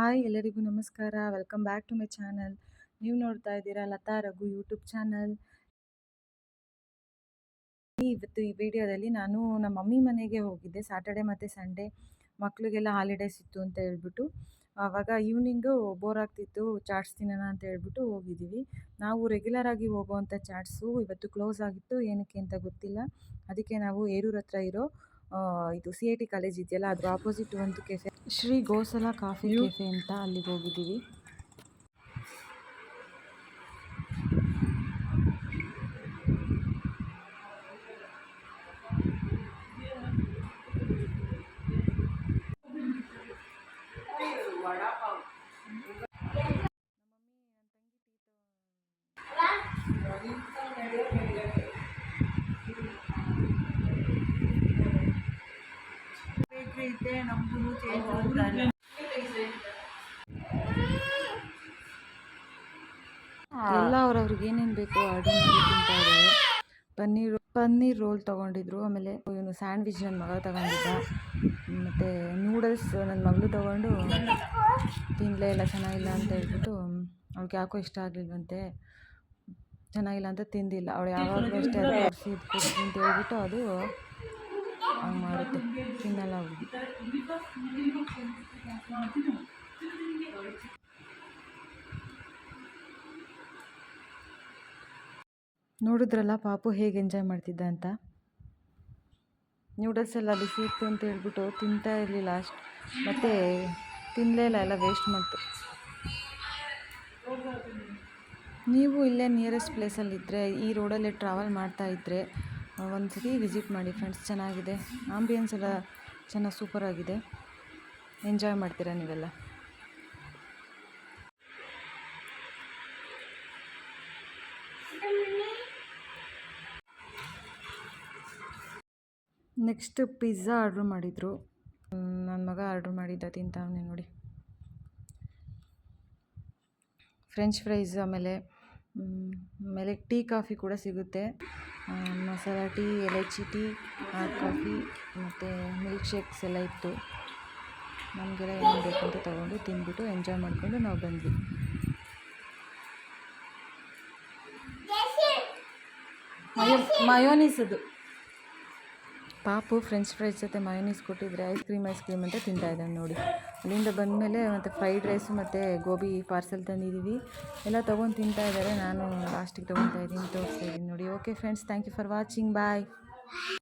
Hi ಎಲ್ಲರಿಗೂ ನಮಸ್ಕಾರ. Welcome back to my channel. ನೀವು ನೋಡ್ತಾ ಇದ್ದೀರಾ ಲತಾ ರಘು ಯೂಟ್ಯೂಬ್ ಚಾನಲ್. ಇವತ್ತು ಈ ವಿಡಿಯೋದಲ್ಲಿ ನಾನು ನಮ್ಮ ಮಮ್ಮಿ ಮನೆಗೆ ಹೋಗಿದ್ದೆ. ಸ್ಯಾಟರ್ಡೆ ಮತ್ತು ಸಂಡೇ ಮಕ್ಕಳಿಗೆಲ್ಲ ಹಾಲಿಡೇಸ್ ಇತ್ತು ಅಂತ ಹೇಳ್ಬಿಟ್ಟು. ಆವಾಗ ಈವ್ನಿಂಗು ಬೋರ್ ಆಗ್ತಿತ್ತು ಚಾಟ್ಸ್ ತಿನ್ನೋಣ ಅಂತ ಹೇಳ್ಬಿಟ್ಟು ಹೋಗಿದ್ದೀವಿ. ನಾವು ರೆಗ್ಯುಲರ್ ಆಗಿ ಹೋಗುವಂಥ ಚಾಟ್ಸು ಇವತ್ತು ಕ್ಲೋಸ್ ಆಗಿತ್ತು. ಏನಕ್ಕೆ ಅಂತ ಗೊತ್ತಿಲ್ಲ. ಅದಕ್ಕೆ ನಾವು ಏರೂರ ಹತ್ರ ಇರೋ ಇದು ಸಿ ಐ ಟಿ ಕಾಲೇಜ್ ಇದೆಯಲ್ಲ ಅದ್ರ ಆಪೋಸಿಟ್ ಒಂದು cafe Shri Gosala coffee cafe ಅಂತ ಅಲ್ಲಿಗೆ ಹೋಗಿದ್ದೀವಿ. ಎಲ್ಲ ಅವ್ರವ್ರಿಗೆ ಏನೇನು ಬೇಕೋ ಆರ್ಡರ್ ಮಾಡಿ ತಿಂತಾ ಇದ್ದಾರೆ. ಪನ್ನೀರ್ ಪನ್ನೀರ್ ರೋಲ್ ತೊಗೊಂಡಿದ್ರು. ಆಮೇಲೆ ಇವನು ಸ್ಯಾಂಡ್ವಿಚ್ ನನ್ನ ಮಗ ತಗೊಂಡಿದ್ದ. ಮತ್ತು ನೂಡಲ್ಸ್ ನನ್ನ ಮಗಳು ತೊಗೊಂಡು ತಿನ್ನಲೇ ಇಲ್ಲ ಚೆನ್ನಾಗಿಲ್ಲ ಅಂತ ಹೇಳ್ಬಿಟ್ಟು ಅವ್ಳಿಗೆ ಯಾಕೋ ಇಷ್ಟ ಆಗಲಿಲ್ವಂತೆ. ಚೆನ್ನಾಗಿಲ್ಲ ಅಂತ ತಿಂದಿಲ್ಲ. ಅವಳು ಯಾವಾಗಲೂ ಅಷ್ಟೇ ಅದು. ಕೊಡಿಸಿ ಇದು ಕೊಡಿಸಿ ಅಂತ ಹೇಳ್ಬಿಟ್ಟು ಅದು ಮಾಡುತ್ತೆ ತಿನ್ನಲ್ಲ ಹೋಗಿ ನೋಡಿದ್ರಲ್ಲ ಪಾಪು ಹೇಗೆ ಎಂಜಾಯ್ ಮಾಡ್ತಿದ್ದ ಅಂತ? ನೂಡಲ್ಸ್ ಎಲ್ಲ ಬಿಸಿ ಇತ್ತು ಅಂತ ಹೇಳ್ಬಿಟ್ಟು ತಿಂತಾ ಇರಲಿಲ್ಲ ಅಷ್ಟು. ಮತ್ತು ತಿನ್ನಲೇ ಇಲ್ಲ, ಎಲ್ಲ ವೇಸ್ಟ್ ಮಾಡ್ತು. ನೀವು ಇಲ್ಲೇ ನಿಯರೆಸ್ಟ್ ಪ್ಲೇಸಲ್ಲಿದ್ದರೆ ಈ ರೋಡಲ್ಲೇ ಟ್ರಾವೆಲ್ ಮಾಡ್ತಾ ಇದ್ದರೆ ಒಂದು ಸತಿ ವಿಸಿಟ್ ಮಾಡಿ ಫ್ರೆಂಡ್ಸ್ ಚೆನ್ನಾಗಿದೆ. ಆಂಬಿಯನ್ಸ್ ಎಲ್ಲ ಚೆನ್ನಾಗಿ ಸೂಪರಾಗಿದೆ ಎಂಜಾಯ್ ಮಾಡ್ತೀರಾ ನೀವೆಲ್ಲ? ನೆಕ್ಸ್ಟ್ ಪಿಜ್ಜಾ ಆರ್ಡ್ರ್ ಮಾಡಿದರು. ನನ್ನ ಮಗ ಆರ್ಡ್ರ್ ಮಾಡಿದ್ದ, ತಿಂತಾವನೆ ನೋಡಿ. ಫ್ರೆಂಚ್ ಫ್ರೈಸ್ ಆಮೇಲೆ ಆಮೇಲೆ ಟೀ ಕಾಫಿ ಕೂಡ ಸಿಗುತ್ತೆ. Masala tea, elaichi tea hot coffee, ಮತ್ತು ಮಿಲ್ಕ್ ಶೇಕ್ಸ್ ಎಲ್ಲ ಇತ್ತು. ನಮಗೆಲ್ಲ ಏನು ಬೇಕು ಅಂತ ತೊಗೊಂಡು ತಿಂದ್ಬಿಟ್ಟು ಎಂಜಾಯ್ ಮಾಡಿಕೊಂಡು ನಾವು ಬಂದ್ವಿ. ಮಯೋ ಅದು ಪಾಪು ಫ್ರೆಂಚ್ ಫ್ರೈಸ್ ಜೊತೆ ಮಯೋನೀಸ್ ಕೊಟ್ಟಿದ್ರೆ ಐಸ್ ಕ್ರೀಮ್ ಐಸ್ ಕ್ರೀಮ್ ಅಂತ ತಿಂತಾ ಇದ್ದಾನೆ ನೋಡಿ. ಅಲ್ಲಿಂದ ಬಂದಮೇಲೆ ಮತ್ತು ಫ್ರೈಡ್ ರೈಸು ಮತ್ತು ಗೋಬಿ ಪಾರ್ಸೆಲ್ ತಂದಿದ್ದೀವಿ. ಎಲ್ಲ ತೊಗೊಂಡು ತಿಂತಾ ಇದ್ದಾರೆ. ನಾನು ಲಾಸ್ಟಿಗೆ ತೊಗೊತಾ ಇದ್ದೀನಿ, ತೋರಿಸ್ತಾ ಇದ್ದೀನಿ ನೋಡಿ. Okay friends thank you for watching bye